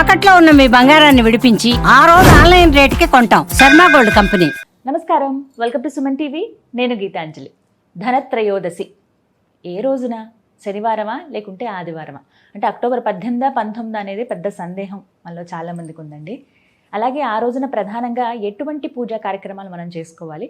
తాకట్లో ఉన్న మీ బంగారాన్ని విడిపించి ఆ రోజు ఆన్లైన్ రేటుకి కొంటాం. Sharma gold company. నమస్కారం. Welcome to Suman TV. నేను గీతాంజలి. ధనత్రయోదశి. ఏ రోజున? శనివారమా? లేకుంటే ఆదివారమా? అంటే అక్టోబర్ పద్దెనిమిదా పంతొమ్మిది అనేది పెద్ద సందేహం మనలో చాలా మందికి ఉందండి. అలాగే ఆ రోజున ప్రధానంగా ఎటువంటి పూజా కార్యక్రమాలు మనం చేసుకోవాలి?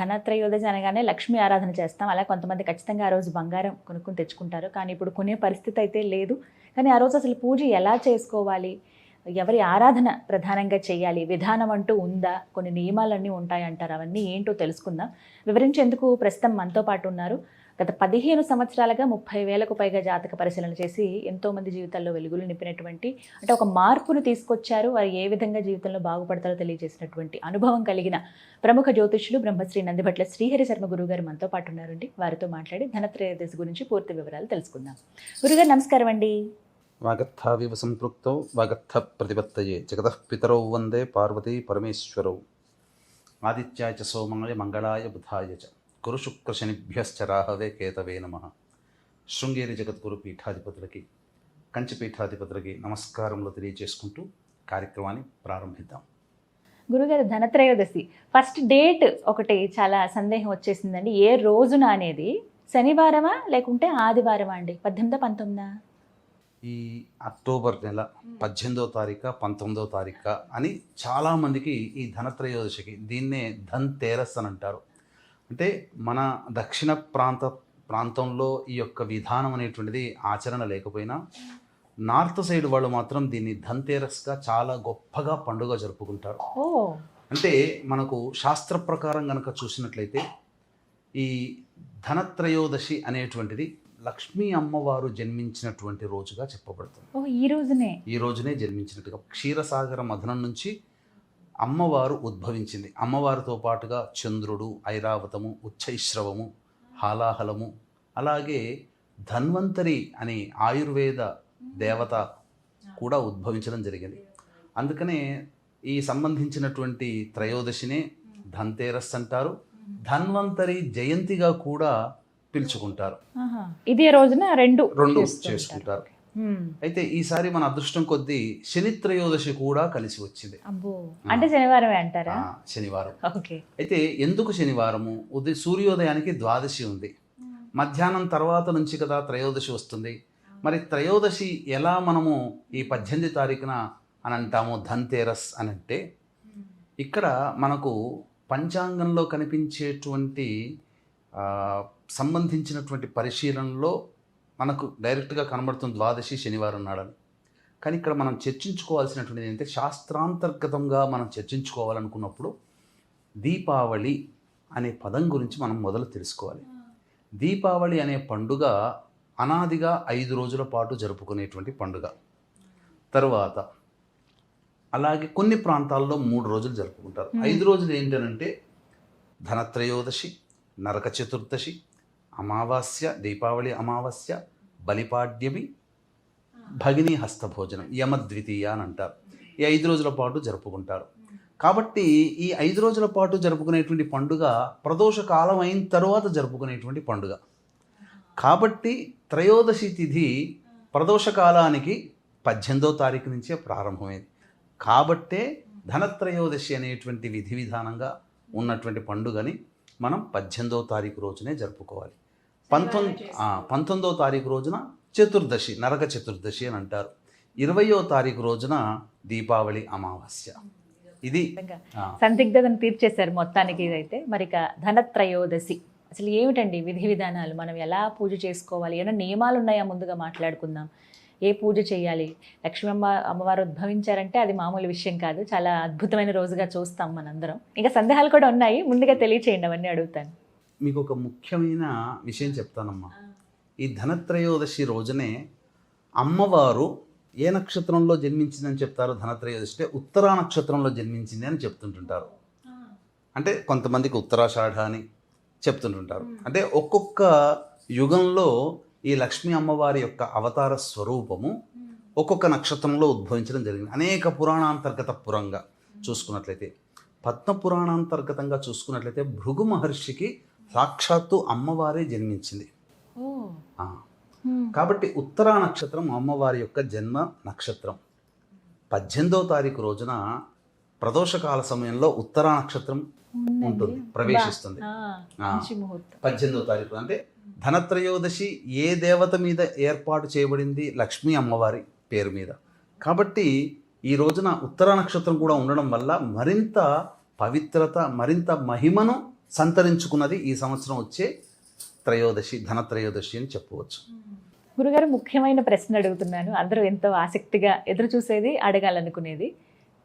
ధనత్రయోదశి అనగానే లక్ష్మీ ఆరాధన చేస్తాం. అలా కొంతమంది ఖచ్చితంగా ఆ రోజు బంగారం కొనుక్కొని తెచ్చుకుంటారు. కానీ ఇప్పుడు కొనే పరిస్థితి అయితే లేదు. కానీ ఆ రోజు అసలు పూజ ఎలా చేసుకోవాలి? ఎవరి ఆరాధన ప్రధానంగా చేయాలి? విధానం అంటూ ఉందా? కొన్ని నియమాలన్నీ ఉంటాయంటారు. అవన్నీ ఏంటో తెలుసుకుందాం. వివరించేందుకు ప్రస్తుతం మనతో పాటు ఉన్నారు. గత పదిహేను సంవత్సరాలుగా ముప్పై వేలకు పైగా జాతక పరిశీలన చేసి ఎంతోమంది జీవితాల్లో వెలుగులు నింపినటువంటి అంటే ఒక మార్పును తీసుకొచ్చారు. వారు ఏ విధంగా జీవితంలో బాగుపడతారో తెలియజేసినటువంటి అనుభవం కలిగిన ప్రముఖ జ్యోతిష్యులు బ్రహ్మశ్రీ నందిభట్ల శ్రీహరి శర్మ గురువు గారు మనతో పాటు ఉన్నారండి. వారితో మాట్లాడి ధనత్రయోదశి గురించి పూర్తి వివరాలు తెలుసుకుందాం. గురుగారు నమస్కారం అండి వాగర్థావివ సంపృక్తౌ వాగర్థ ప్రతిపత్తయే జగతః పితరౌ వందే పార్వతీ పరమేశ్వరౌ ఆదిత్యాయ చ సోమాయ మంగళాయ బుధాయ చ గురుశుక్రశనిభ్యశ్చ శనిభ్యశ్చ రాహవే కేతవే నమ శృంగేరి జగద్గురు పీఠాధిపతులకి కంచి పీఠాధిపతులకి నమస్కారములు తెలియజేసుకుంటూ కార్యక్రమాన్ని ప్రారంభిద్దాం. గురుగారు ధనత్రయోదశి. ఫస్ట్ డేట్ ఒకటి చాలా సందేహం వచ్చేసిందండి. ఏ రోజున అనేది? శనివారమా లేకుంటే ఆదివారమా అండి? పద్దెనిమిదా పంతొమ్మిదా? ఈ అక్టోబర్ నెల పద్దెనిమిదో తారీఖు పంతొమ్మిదో తారీఖు అని చాలామందికి ఈ ధనత్రయోదశికి దీన్నే ధన్ తేరస్ అని అంటారు. అంటే మన దక్షిణ ప్రాంత ప్రాంతంలో ఈ యొక్క విధానం అనేటువంటిది ఆచరణ లేకపోయినా నార్త్ సైడ్ వాళ్ళు మాత్రం దీన్ని ధన్తేరస్గా చాలా గొప్పగా పండుగ జరుపుకుంటారు. అంటే మనకు శాస్త్ర ప్రకారం కనుక చూసినట్లయితే ఈ ధనత్రయోదశి అనేటువంటిది లక్ష్మీ అమ్మవారు జన్మించినటువంటి రోజుగా చెప్పబడుతుంది. ఓ ఈ రోజునే? ఈ రోజునే జన్మించినట్టుగా క్షీరసాగర మథనం నుంచి అమ్మవారు ఉద్భవించింది. అమ్మవారితో పాటుగా చంద్రుడు ఐరావతము ఉచ్చైశ్రవము హాలాహలము అలాగే ధన్వంతరి అనే ఆయుర్వేద దేవత కూడా ఉద్భవించడం జరిగింది. అందుకనే ఈ సంబంధించినటువంటి త్రయోదశినే ధన్తేరస్ అంటారు. ధన్వంతరి జయంతిగా కూడా పిలుచుకుంటారు. ఇదే రోజున రెండు రెండు. చేసుకుంటారు. అయితే ఈసారి మన అదృష్టం కొద్దీ శని త్రయోదశి కూడా కలిసి వచ్చింది. అంటే శనివారమే అంటారా? శనివారం. అయితే ఎందుకు శనివారము? ఉదయ సూర్యోదయానికి ద్వాదశి ఉంది. మధ్యాహ్నం తర్వాత నుంచి కదా త్రయోదశి వస్తుంది. మరి త్రయోదశి ఎలా మనము ఈ పద్దెనిమిది తారీఖున అని అంటాము? ధన్తేరస్ అని అంటే ఇక్కడ మనకు పంచాంగంలో కనిపించేటువంటి సంబంధించినటువంటి పరిశీలనలో మనకు డైరెక్ట్గా కనబడుతుంది ద్వాదశి శనివారం నాడని. కానీ ఇక్కడ మనం చర్చించుకోవాల్సినటువంటిది ఏంటంటే శాస్త్రాంతర్గతంగా మనం చర్చించుకోవాలనుకున్నప్పుడు దీపావళి అనే పదం గురించి మనం మొదలు తెలుసుకోవాలి. దీపావళి అనే పండుగ అనాదిగా ఐదు రోజుల పాటు జరుపుకునేటువంటి పండుగ. తరువాత అలాగే కొన్ని ప్రాంతాల్లో మూడు రోజులు జరుపుకుంటారు. ఐదు రోజులు ఏంటనంటే ధనత్రయోదశి నరక చతుర్దశి అమావాస్య దీపావళి అమావాస్య బలిపాడ్యమి భగిని హస్తభోజనం యమద్వితీయ అని అంటారు. ఈ ఐదు రోజుల పాటు జరుపుకుంటారు. కాబట్టి ఈ ఐదు రోజుల పాటు జరుపుకునేటువంటి పండుగ ప్రదోష కాలం అయిన తర్వాత జరుపుకునేటువంటి పండుగ. కాబట్టి త్రయోదశి తిథి ప్రదోష కాలానికి పద్దెనిమిదో తారీఖు నుంచే ప్రారంభమైంది. కాబట్టే ధనత్రయోదశి అనేటువంటి విధి విధానంగా ఉన్నటువంటి పండుగని మనం పద్దెనిమిదో తారీఖు రోజునే జరుపుకోవాలి. పంతొమ్మిది పంతొమ్మిదో తారీఖు రోజున చతుర్దశి నరక చతుర్దశి అని అంటారు. ఇరవయో తారీఖు రోజున దీపావళి అమావాస్య. ఇది సందిగ్ధతను తీర్చేశారు మొత్తానికి ఇదైతే. మరి ఇక ధనత్రయోదశి. అసలు ఏమిటండి విధి విధానాలు? మనం ఎలా పూజ చేసుకోవాలి? ఏమైనా నియమాలు ఉన్నాయా ముందుగా మాట్లాడుకుందాం. ఏ పూజ చేయాలి? లక్ష్మీ అమ్మ అమ్మవారు ఉద్భవించారంటే అది మామూలు విషయం కాదు. చాలా అద్భుతమైన రోజుగా చూస్తాం మనందరం. ఇంకా సందేహాలు కూడా ఉన్నాయి. ముందుగా తెలియచేయండి అవన్నీ అడుగుతాను. మీకు ఒక ముఖ్యమైన విషయం చెప్తానమ్మా. ఈ ధనత్రయోదశి రోజునే అమ్మవారు ఏ నక్షత్రంలో జన్మించిందని చెప్తారు? ధనత్రయోదశి అంటే ఉత్తరా నక్షత్రంలో జన్మించింది అని చెప్తుంటుంటారు. అంటే కొంతమందికి ఉత్తరాషాఢ అని చెప్తుంటుంటారు. అంటే ఒక్కొక్క యుగంలో ఈ లక్ష్మీ అమ్మవారి యొక్క అవతార స్వరూపము ఒక్కొక్క నక్షత్రంలో ఉద్భవించడం జరిగింది. అనేక పురాణాంతర్గత పురంగా చూసుకున్నట్లయితే పద్మ పురాణాంతర్గతంగా చూసుకున్నట్లయితే భృగు మహర్షికి సాక్షాత్తు అమ్మవారే జన్మించింది. కాబట్టి ఉత్తరా నక్షత్రం అమ్మవారి యొక్క జన్మ నక్షత్రం. పద్దెనిమిదవ తారీఖు రోజున ప్రదోషకాల సమయంలో ఉత్తరా నక్షత్రం ఉంటుంది ప్రవేశిస్తుంది. పద్దెనిమిదవ తారీఖు అంటే ధనత్రయోదశి ఏ దేవత మీద ఏర్పాటు చేయబడింది లక్ష్మీ అమ్మవారి పేరు మీద. కాబట్టి ఈ రోజున ఉత్తర నక్షత్రం కూడా ఉండడం వల్ల మరింత పవిత్రత మరింత మహిమను సంతరించుకున్నది ఈ సంవత్సరం వచ్చే త్రయోదశి ధనత్రయోదశి అని చెప్పవచ్చు. గురుగారు ముఖ్యమైన ప్రశ్న అడుగుతున్నాను. అందరూ ఎంతో ఆసక్తిగా ఎదురు చూసేది అడగాలనుకునేది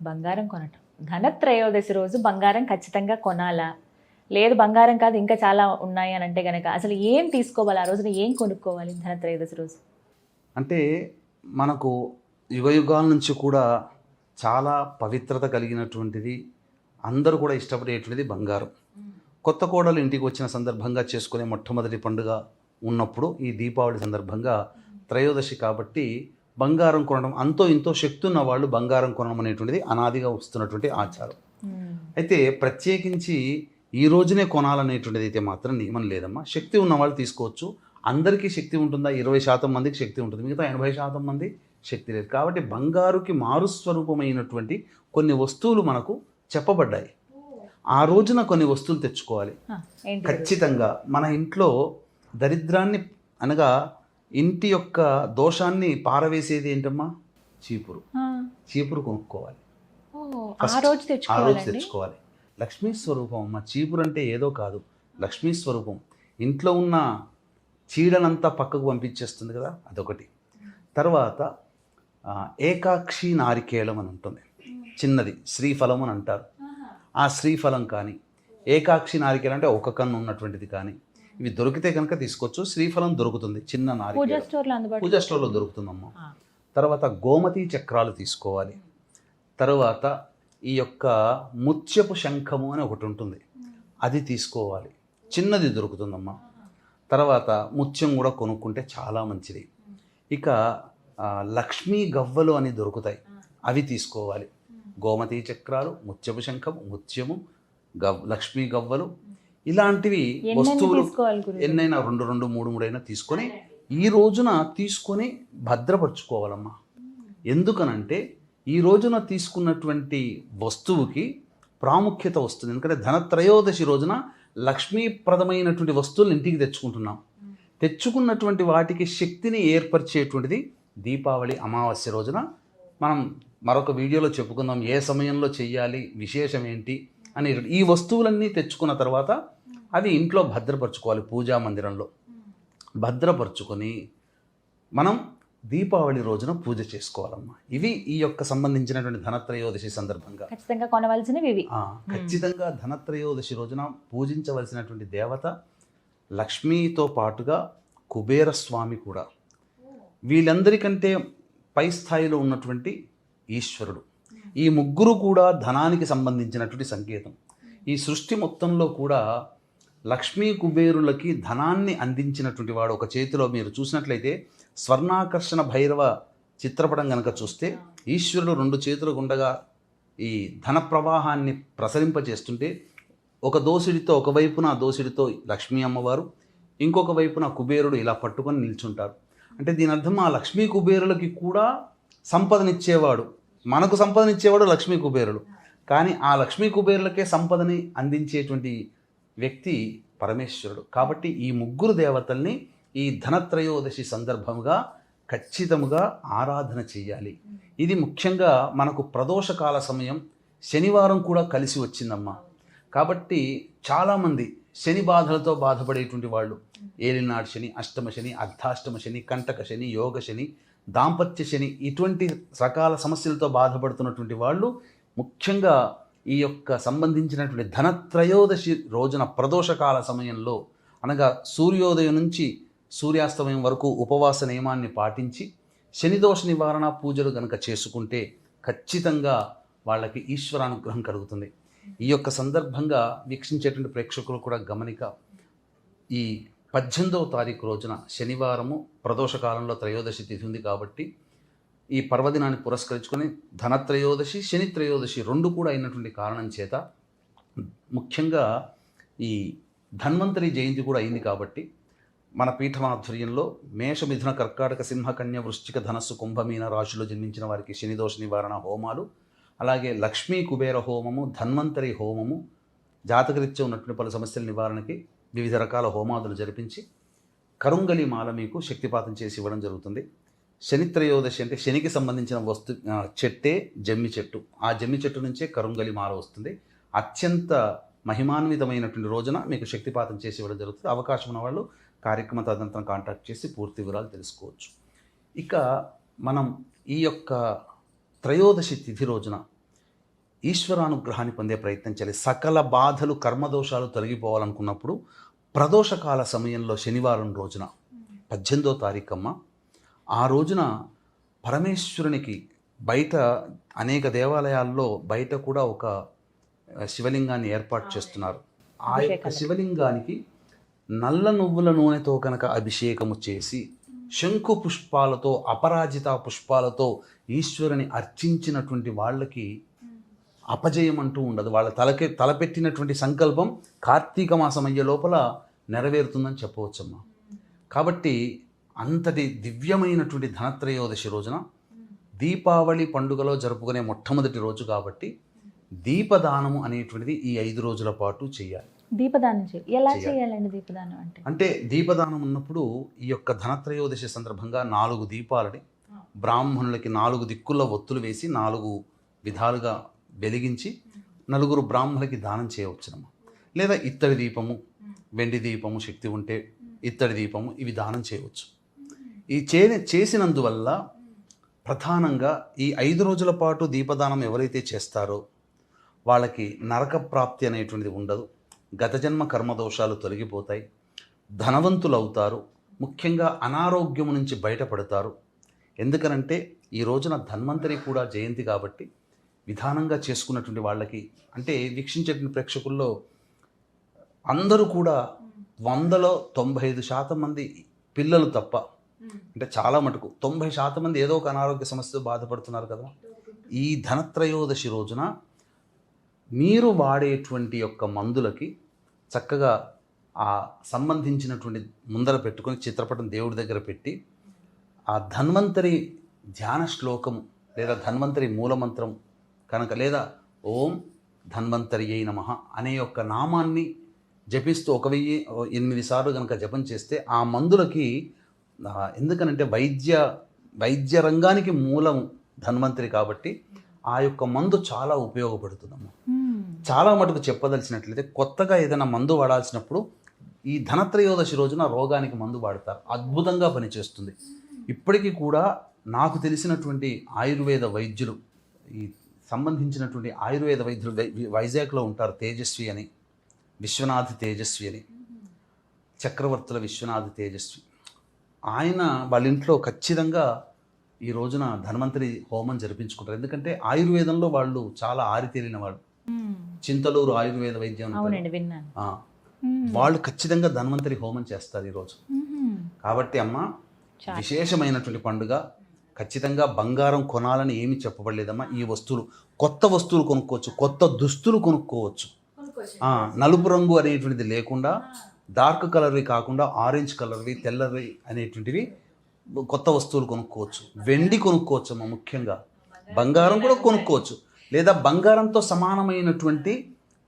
బంగారం కొనటం. ధనత్రయోదశి రోజు బంగారం ఖచ్చితంగా కొనాలా? లేదు బంగారం కాదు ఇంకా చాలా ఉన్నాయి అని అంటే గనక అసలు ఏం తీసుకోవాలి? ఆ రోజున ఏం కొనుక్కోవాలి ధనత్రయోదశి రోజు? అంటే మనకు యుగయుగాల నుంచి కూడా చాలా పవిత్రత కలిగినటువంటిది అందరూ కూడా ఇష్టపడేటువంటిది బంగారం. కొత్త కోడలు ఇంటికి వచ్చిన సందర్భంగా చేసుకునే మొట్టమొదటి పండుగ ఉన్నప్పుడు ఈ దీపావళి సందర్భంగా త్రయోదశి కాబట్టి బంగారం కొనడం అంతో ఇంతో శక్తి ఉన్న వాళ్ళు బంగారం కొనడం అనేటువంటిది అనాదిగా వస్తున్నటువంటి ఆచారం. అయితే ప్రత్యేకించి ఈ రోజునే కొనాలనేటువంటిది అయితే మాత్రం నియమం లేదమ్మా. శక్తి ఉన్న వాళ్ళు తీసుకోవచ్చు. అందరికీ శక్తి ఉంటుందా? ఇరవై శాతం మందికి శక్తి ఉంటుంది. మిగతా ఎనభై శాతం మంది శక్తి లేదు. కాబట్టి బంగారుకి మారుస్వరూపమైనటువంటి కొన్ని వస్తువులు మనకు చెప్పబడ్డాయి. ఆ రోజున కొన్ని వస్తువులు తెచ్చుకోవాలి? ఖచ్చితంగా మన ఇంట్లో దరిద్రాన్ని అనగా ఇంటి యొక్క దోషాన్ని పారవేసేది ఏంటమ్మా? చీపురు. చీపురు కొనుక్కోవాలి. ఆ రోజు తెచ్చుకోవాలి. లక్ష్మీ స్వరూపం అమ్మ చీపురు అంటే ఏదో కాదు. లక్ష్మీ స్వరూపం. ఇంట్లో ఉన్న చీడనంతా పక్కకు పంపించేస్తుంది కదా అదొకటి. తర్వాత ఏకాక్షి నారికేళం అని ఉంటుంది. చిన్నది శ్రీఫలం అని అంటారు. ఆ శ్రీఫలం కానీ ఏకాక్షి నారికేళం అంటే ఒక కన్ను ఉన్నటువంటిది కానీ ఇవి దొరికితే కనుక తీసుకోవచ్చు. శ్రీఫలం దొరుకుతుంది చిన్న అందుబాటు పూజా స్టోర్లో దొరుకుతుందమ్మా. తర్వాత గోమతి చక్రాలు తీసుకోవాలి. తర్వాత ఈ యొక్క ముత్యపు శంఖము అని ఒకటి ఉంటుంది. అది తీసుకోవాలి. చిన్నది దొరుకుతుందమ్మా. తర్వాత ముత్యం కూడా కొనుక్కుంటే చాలా మంచిది. ఇక లక్ష్మీ గవ్వలు అని దొరుకుతాయి. అవి తీసుకోవాలి. గోమతి చక్రాలు ముత్యపు శంఖం ముత్యము గవ్ లక్ష్మీ గవ్వలు ఇలాంటివి వస్తువులు ఎన్నైనా రెండు రెండు మూడు మూడు అయినా తీసుకొని ఈ రోజున తీసుకొని భద్రపరచుకోవాలమ్మా. ఎందుకనంటే ఈ రోజున తీసుకున్నటువంటి వస్తువుకి ప్రాముఖ్యత వస్తుంది. ఎందుకంటే ధనత్రయోదశి రోజున లక్ష్మీప్రదమైనటువంటి వస్తువులు ఇంటికి తెచ్చుకుంటున్నాం. తెచ్చుకున్నటువంటి వాటికి శక్తిని ఏర్పరిచేటువంటిది దీపావళి అమావాస్య రోజున మనం మరొక వీడియోలో చెప్పుకుందాం. ఏ సమయంలో చెయ్యాలి? విశేషం ఏంటి? అని ఈ వస్తువులన్నీ తెచ్చుకున్న తర్వాత అవి ఇంట్లో భద్రపరచుకోవాలి పూజా మందిరంలో. భద్రపరుచుకొని మనం దీపావళి రోజున పూజ చేసుకోవాలమ్మా. ఇవి ఈ యొక్క సంబంధించినటువంటి ధనత్రయోదశి సందర్భంగా. ఖచ్చితంగా కొనవలసినవి ఇవి. ఖచ్చితంగా ధనత్రయోదశి రోజున పూజించవలసినటువంటి దేవత లక్ష్మీతో పాటుగా కుబేర స్వామి కూడా. వీళ్ళందరికంటే పై స్థాయిలో ఉన్నటువంటి ఈశ్వరుడు. ఈ ముగ్గురు కూడా ధనానికి సంబంధించినటువంటి సంకేతం. ఈ సృష్టి మొత్తంలో కూడా లక్ష్మీ కుబేరులకి ధనాన్ని అందించినటువంటి వాడు ఒక చేతిలో మీరు చూసినట్లయితే స్వర్ణాకర్షణ భైరవ చిత్రపటం కనుక చూస్తే ఈశ్వరుడు రెండు చేతులు ఉండగా ఈ ధన ప్రవాహాన్ని ప్రసరింపజేస్తుంటే ఒక దోసిడితో ఒకవైపున ఆ దోసిడితో లక్ష్మీ అమ్మవారు ఇంకొక వైపున కుబేరుడు ఇలా పట్టుకొని నిల్చుంటారు. అంటే దీని అర్థం ఆ లక్ష్మీ కుబేరులకి కూడా సంపదనిచ్చేవాడు. మనకు సంపదనిచ్చేవాడు లక్ష్మీ కుబేరుడు. కానీ ఆ లక్ష్మీ కుబేరులకే సంపదని అందించేటువంటి వ్యక్తి పరమేశ్వరుడు. కాబట్టి ఈ ముగ్గురు దేవతల్ని ఈ ధనత్రయోదశి సందర్భముగా ఖచ్చితముగా ఆరాధన చేయాలి. ఇది ముఖ్యంగా మనకు ప్రదోషకాల సమయం శనివారం కూడా కలిసి వచ్చిందమ్మా. కాబట్టి చాలామంది శని బాధలతో బాధపడేటువంటి వాళ్ళు. ఏలినాడు శని అష్టమ శని అర్ధాష్టమ శని కంటక శని యోగ శని దాంపత్య శని ఇటువంటి రకాల సమస్యలతో బాధపడుతున్నటువంటి వాళ్ళు ముఖ్యంగా ఈ యొక్క సంబంధించినటువంటి ధనత్రయోదశి రోజున ప్రదోషకాల సమయంలో అనగా సూర్యోదయం నుంచి సూర్యాస్తమయం వరకు ఉపవాస నియమాన్ని పాటించి శనిదోష నివారణ పూజలు కనుక చేసుకుంటే ఖచ్చితంగా వాళ్ళకి ఈశ్వరానుగ్రహం కలుగుతుంది. ఈ యొక్క సందర్భంగా వీక్షించేటువంటి ప్రేక్షకులు కూడా గమనిక ఈ పద్దెనిమిదవ తారీఖు రోజున శనివారము ప్రదోషకాలంలో త్రయోదశి తిథి ఉంది కాబట్టి ఈ పర్వదినాన్ని పురస్కరించుకొని ధనత్రయోదశి శని త్రయోదశి రెండు కూడా అయినటువంటి కారణం చేత ముఖ్యంగా ఈ ధన్వంతరి జయంతి కూడా అయింది కాబట్టి మన పీఠమాధ్వర్యంలో మేష మిథున కర్కాటక సింహ కన్య వృశ్చిక ధనస్సు కుంభమీన రాశిలో జన్మించిన వారికి శనిదోష నివారణ హోమాలు. అలాగే లక్ష్మీ కుబేర హోమము ధన్వంతరి హోమము జాతకరీత్యా ఉన్నటువంటి పలు సమస్యల నివారణకి వివిధ రకాల హోమాదులు జరిపించి కరుంగలి మాల మీకు శక్తిపాతం చేసి ఇవ్వడం జరుగుతుంది. శని త్రయోదశి అంటే శనికి సంబంధించిన వస్తు చెట్టే జమ్మి చెట్టు. ఆ జమ్మి చెట్టు నుంచే కరుంగలి మాల వస్తుంది. అత్యంత మహిమాన్వితమైనటువంటి రోజున మీకు శక్తిపాతం చేసి ఇవ్వడం జరుగుతుంది. అవకాశం ఉన్న వాళ్ళు కార్యక్రమ తదనంతరం కాంటాక్ట్ చేసి పూర్తి వివరాలు తెలుసుకోవచ్చు. ఇక మనం ఈ యొక్క త్రయోదశి తిథి రోజున ఈశ్వరానుగ్రహాన్ని పొందే ప్రయత్నం చేయాలి. సకల బాధలు కర్మదోషాలు తొలగిపోవాలనుకున్నప్పుడు ప్రదోషకాల సమయంలో శనివారం రోజున పద్దెనిమిదో తారీఖమ్మ ఆ రోజున పరమేశ్వరునికి బయట అనేక దేవాలయాల్లో బయట కూడా ఒక శివలింగాన్ని ఏర్పాటు చేస్తున్నారు. ఆ యొక్క శివలింగానికి నల్ల నువ్వుల నూనెతో కనుక అభిషేకము చేసి శంకు పుష్పాలతో అపరాజిత పుష్పాలతో ఈశ్వరుని అర్చించినటువంటి వాళ్ళకి అపజయం అంటూ ఉండదు. వాళ్ళ తలకి తలపెట్టినటువంటి సంకల్పం కార్తీక మాసం అయ్యే లోపల నెరవేరుతుందని చెప్పవచ్చమ్మా. కాబట్టి అంతటి దివ్యమైనటువంటి ధనత్రయోదశి రోజున దీపావళి పండుగలో జరుపుకునే మొట్టమొదటి రోజు కాబట్టి దీపదానము అనేటువంటిది ఈ ఐదు రోజుల పాటు చేయాలి. దీపదానం ఎలా చేయాలి. చేయాలండి దీపదానం అంటే? అంటే దీపదానం ఉన్నప్పుడు ఈ యొక్క ధనత్రయోదశి సందర్భంగా నాలుగు దీపాలని బ్రాహ్మణులకి నాలుగు దిక్కుల్లో ఒత్తులు వేసి నాలుగు విధాలుగా వెలిగించి నలుగురు బ్రాహ్మణులకి దానం చేయవచ్చునమ్మ. లేదా ఇత్తడి దీపము వెండి దీపము శక్తి ఉంటే ఇత్తడి దీపము ఇవి దానం చేయవచ్చు. ఈ చే చేసినందువల్ల ప్రధానంగా ఈ ఐదు రోజుల పాటు దీపదానం ఎవరైతే చేస్తారో వాళ్ళకి నరక ప్రాప్తి అనేటువంటిది ఉండదు. గత జన్మ కర్మదోషాలు తొలగిపోతాయి. ధనవంతులు అవుతారు. ముఖ్యంగా అనారోగ్యం నుంచి బయటపడతారు. ఎందుకనంటే ఈ రోజున ధన్వంతరి కూడా జయంతి కాబట్టి విధానంగా చేసుకున్నటువంటి వాళ్ళకి అంటే వీక్షించేటువంటి ప్రేక్షకుల్లో అందరూ కూడా వందలో తొంభై ఐదు శాతం మంది పిల్లలు తప్ప అంటే చాలా మటుకు తొంభై శాతం మంది ఏదో ఒక అనారోగ్య సమస్యతో బాధపడుతున్నారు కదా. ఈ ధనత్రయోదశి రోజున మీరు వాడేటువంటి యొక్క మందులకి చక్కగా ఆ సంబంధించినటువంటి ముందర పెట్టుకొని చిత్రపటం దేవుడి దగ్గర పెట్టి ఆ ధన్వంతరి ధ్యాన శ్లోకము లేదా ధన్వంతరి మూలమంత్రం కనుక లేదా ఓం ధన్వంతరి అయి నమ అనే యొక్క నామాన్ని జపిస్తూ ఒక వెయ్యి ఎనిమిది సార్లు కనుక జపం చేస్తే ఆ మందులకి ఎందుకనంటే వైద్య వైద్య రంగానికి మూలం ధన్వంతరి కాబట్టి ఆ యొక్క మందు చాలా ఉపయోగపడుతుందమ్మా. మ్మ్. చాలా మటుకు చెప్పదలిచినట్లయితే కొత్తగా ఏదైనా మందు వాడాల్సినప్పుడు ఈ ధనత్రయోదశి రోజున రోగానికి మందు వాడతారు. అద్భుతంగా పనిచేస్తుంది. ఇప్పటికీ కూడా నాకు తెలిసినటువంటి ఆయుర్వేద వైద్యులు ఈ సంబంధించినటువంటి ఆయుర్వేద వైద్యులు వైజాగ్లో ఉంటారు తేజస్వి అని. విశ్వనాథ్ తేజస్వి అని. చక్రవర్తుల విశ్వనాథ్ తేజస్వి. ఆయన వాళ్ళ ఇంట్లో ఖచ్చితంగా ఈ రోజున ధన్వంతరి హోమం జరిపించుకుంటారు. ఎందుకంటే ఆయుర్వేదంలో వాళ్ళు చాలా ఆరితేరిన వాళ్ళు. చింతలూరు ఆయుర్వేద వైద్యం. వాళ్ళు ఖచ్చితంగా ధన్వంతరి హోమం చేస్తారు ఈరోజు. కాబట్టి అమ్మ. విశేషమైనటువంటి పండుగ ఖచ్చితంగా బంగారం కొనాలని ఏమి చెప్పబడలేదమ్మా. ఈ వస్తువులు కొత్త వస్తువులు కొనుక్కోవచ్చు కొత్త దుస్తులు కొనుక్కోవచ్చు. నలుపు రంగు అనేటువంటిది లేకుండా డార్క్ కలర్వి కాకుండా ఆరెంజ్ కలర్వి తెల్లవి అనేటువంటివి కొత్త వస్తువులు కొనుక్కోవచ్చు. వెండి కొనుక్కోవచ్చు అమ్మ ముఖ్యంగా. బంగారం కూడా కొనుక్కోవచ్చు. లేదా బంగారంతో సమానమైనటువంటి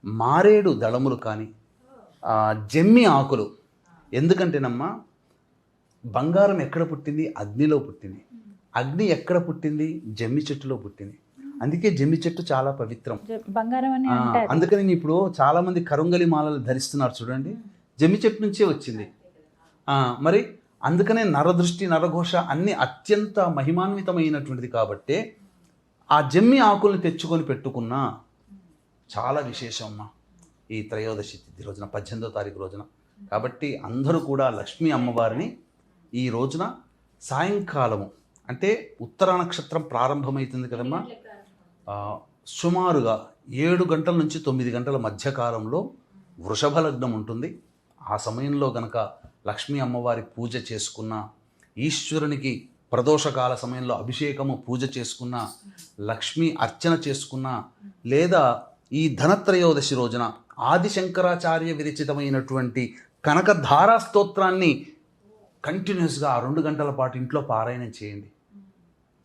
మారేడు దళములు కానీ జమ్మి ఆకులు. ఎందుకంటేనమ్మా బంగారం ఎక్కడ పుట్టింది? అగ్నిలో పుట్టింది. అగ్ని ఎక్కడ పుట్టింది? జమ్మి చెట్టులో పుట్టింది. అందుకే జమ్మి చెట్టు చాలా పవిత్రం. బంగారం అని అందుకని నేను ఇప్పుడు చాలా మంది కరుంగలి మాలలు ధరిస్తున్నారు చూడండి. జమ్మి చెట్టు నుంచే వచ్చింది. మరి అందుకనే నరదృష్టి నరఘోష అన్ని అత్యంత మహిమాన్వితమైనటువంటిది కాబట్టే ఆ జమ్మి ఆకుల్ని తెచ్చుకొని పెట్టుకున్నా చాలా విశేషం అమ్మా. ఈ త్రయోదశి తిథి రోజున పద్దెనిమిదో తారీఖు రోజున. కాబట్టి అందరూ కూడా లక్ష్మీ అమ్మవారిని ఈ రోజున సాయంకాలము అంటే ఉత్తర నక్షత్రం ప్రారంభమవుతుంది కదమ్మా? సుమారుగా ఏడు గంటల నుంచి తొమ్మిది గంటల మధ్యకాలంలో వృషభ లగ్నం ఉంటుంది. ఆ సమయంలో గనక లక్ష్మీ అమ్మవారి పూజ చేసుకున్న ఈశ్వరునికి ప్రదోషకాల సమయంలో అభిషేకము పూజ చేసుకున్న లక్ష్మీ అర్చన చేసుకున్న లేదా ఈ ధనత్రయోదశి రోజున ఆది శంకరాచార్య విరచితమైనటువంటి కనకధారా స్తోత్రాన్ని కంటిన్యూస్గా ఆ రెండు గంటల పాటు ఇంట్లో పారాయణం చేయండి.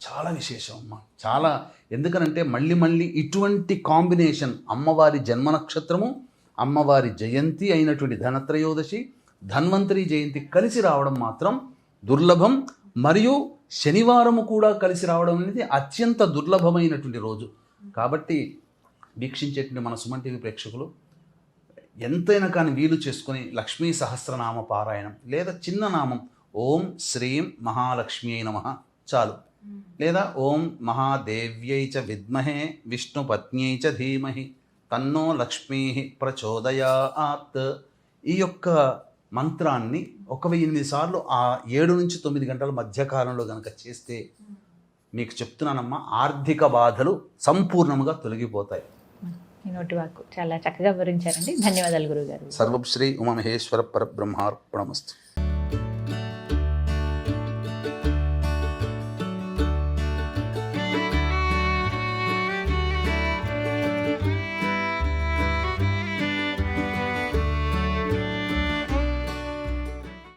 చాలా విశేషం అమ్మ. చాలా ఎందుకనంటే మళ్ళీ మళ్ళీ ఇటువంటి కాంబినేషన్ అమ్మవారి జన్మ నక్షత్రము అమ్మవారి జయంతి అయినటువంటి ధనత్రయోదశి ధన్వంతరి జయంతి కలిసి రావడం మాత్రం దుర్లభం. మరియు శనివారము కూడా కలిసి రావడం అనేది అత్యంత దుర్లభమైనటువంటి రోజు. కాబట్టి వీక్షించేటువంటి మన సుమన్ టీవీ ప్రేక్షకులు ఎంతైనా కానీ వీలు చేసుకొని లక్ష్మీ సహస్రనామ పారాయణం లేదా చిన్న నామం ఓం శ్రీం మహాలక్ష్మి అయి నమ చాలు. లేదా ఓం మహాదేవ్యై చ విద్మహే విష్ణుపత్న్యై చ ధీమహి తన్నో లక్ష్మీ ప్రచోదయాత్. ఈ యొక్క మంత్రాన్ని ఒక వెయ్యి ఎనిమిది సార్లు ఆ ఏడు నుంచి తొమ్మిది గంటల మధ్యకాలంలో కనుక చేస్తే మీకు చెప్తున్నానమ్మా ఆర్థిక బాధలు సంపూర్ణంగా తొలగిపోతాయి. ఈ నోటి వాక్కు చాలా చక్కగా వివరించారండి. ధన్యవాదాలు గురుగారు సర్వం శ్రీ ఉమామహేశ్వర పరబ్రహ్మార్పణమస్తు.